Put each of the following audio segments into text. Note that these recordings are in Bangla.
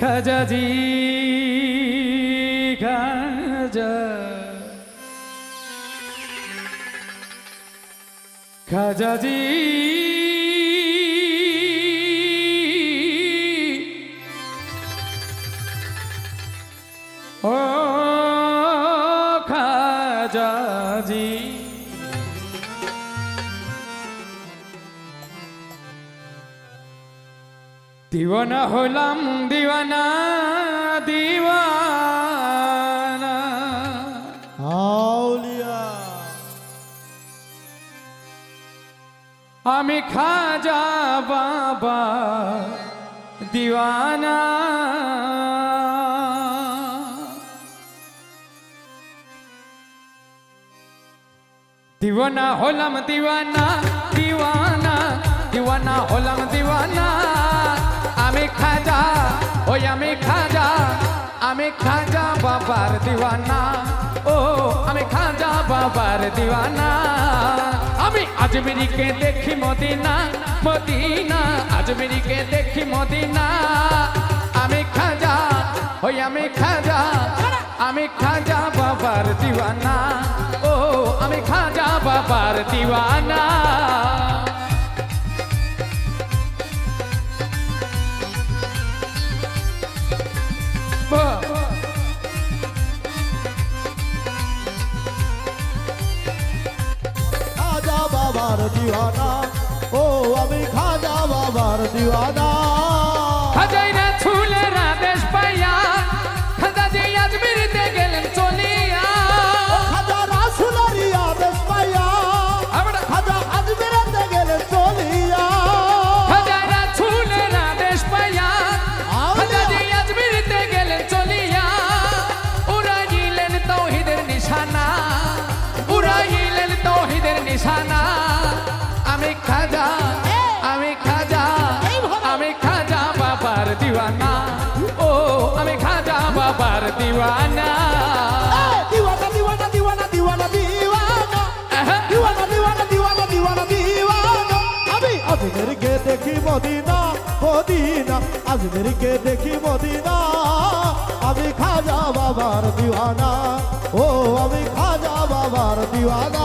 খাজাজি খাজা। খাজাজি ও খাজাজি দিওয়ানা হলাম দিওয়ানা দিওয়ানা। আউলিয়া। আমি খাজা বাবা দিওয়ানা। দিওয়ানা হলাম দিওয়ানা দিওয়ানা। দিওয়ানা হলাম দিওয়ানা। আমি খাজা, ওই আমি খাজা আমি খাজা বাবার দিওয়ানা। ও, আমি খাজা বাবার দিওয়ানা। আমি আজমেরিকে দেখি মদিনা মদিনা, আজমেরিকে দেখি মদিনা। আমি খাজা, ওই আমি খাজা আমি খাজা বাবার দিওয়ানা। ও, আমি খাজা বাবার দিওয়ানা। দিওয়ানা। ও আমি খাজা বাবার দিওয়ানা। খাজাইরা ছুলেরা দেশ পাইয়া খাজা যে আজমিরিতে গেলেন চলিয়া। খাজা রাসুলারি আদেশ পাইয়া আমরা খাজা আজমেরাতে গেলে চলিয়া। খাজাইরা ছুলেরা দেশ পাইয়া খাজা যে আজমিরিতে গেলেন চলিয়া। উড়াইলেন তৌহিদের নিশানা। দিওয়ানা দিওয়ানা দিওয়ানা দিওয়ানা দিওয়ানা দিওয়ানা। দিওয়ানা দিওয়ানা দিওয়ানা দিওয়ানা দিওয়ানা আমি আজমেরকে দেখি মদিনা মদিনা আজমেরকে দেখি মদিনা আমি খাজা বাবার দিওয়ানা ও আমি খাজা বাবার দিওয়ানা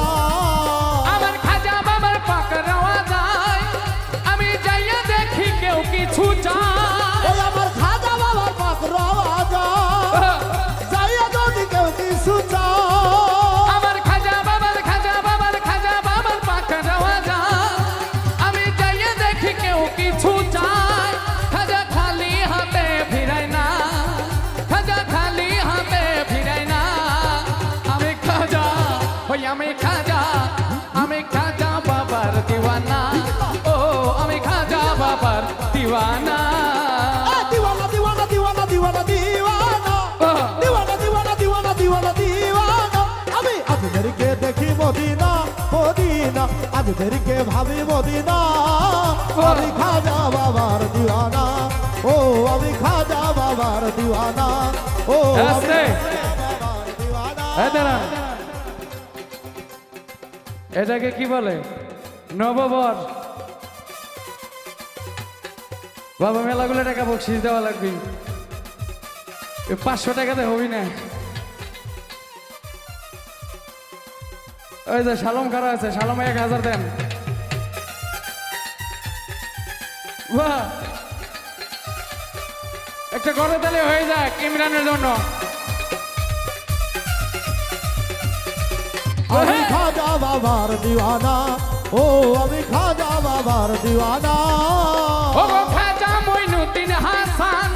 ও আমি খাজা বাবার দিওয়ানা। দিওয়ানা দিওয়ানা দিওয়ানা দিওয়ানা দিওয়ানা! দিওয়ানা দিওয়ানা দিওয়ানা দিওয়ানা দিওয়ানা। আমি আজমেরকে দেখি মদিনা মদিনা। আজমেরকে ভাবি মদিনা। আমি খাজা বাবার দিওয়ানা। ও আমি খাজা বাবার দিওয়ানা। ও দিওয়ানা। এটাকে কি বলে? নববর। বাবা, মেলাগুলো টাকা বকশিস দেওয়া লাগবে। পাঁচশো টাকাতে হবি না। ওই যে শালম খারা আছে? শালম এক হাজার দেন। বাহ! একটা করে তাহলে হয়ে যাক ইমরানের জন্য। বাবার দিওয়ানা ও আমি খাজা বাবার দিওয়ানা। ও খাজা মইনুদ্দিন হাসান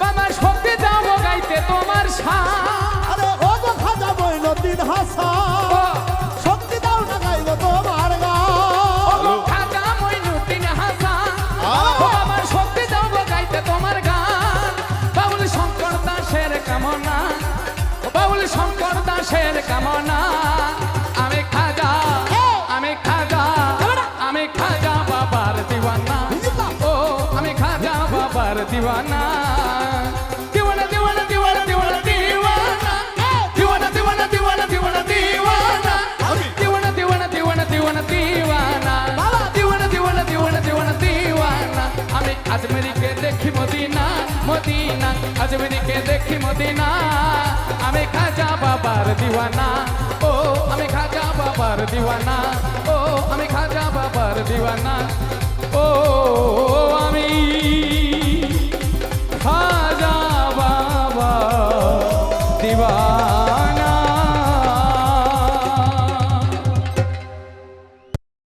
বাবার শক্তি দাও গাইতে তোমার শান আরে ও গো খাজা মইনুদ্দিন হাসান শক্তি দাও না গাইব তোমার ও গান গো খাজা মইনুদ্দিন হাসান ও বাবার শক্তি দাও গাইতে তোমার গান। বাবুল শঙ্কর দাসের কামনা ও বাবুল শঙ্কর দাসের কামনা। মদিনা আজমিরিকে দেখি মদিনা। আমি খাজা বাবার দিওয়ানা। ও, আমি খাজা বাবার দিওয়ানা। ও, আমি খাজা বাবার দিওয়ানা। ও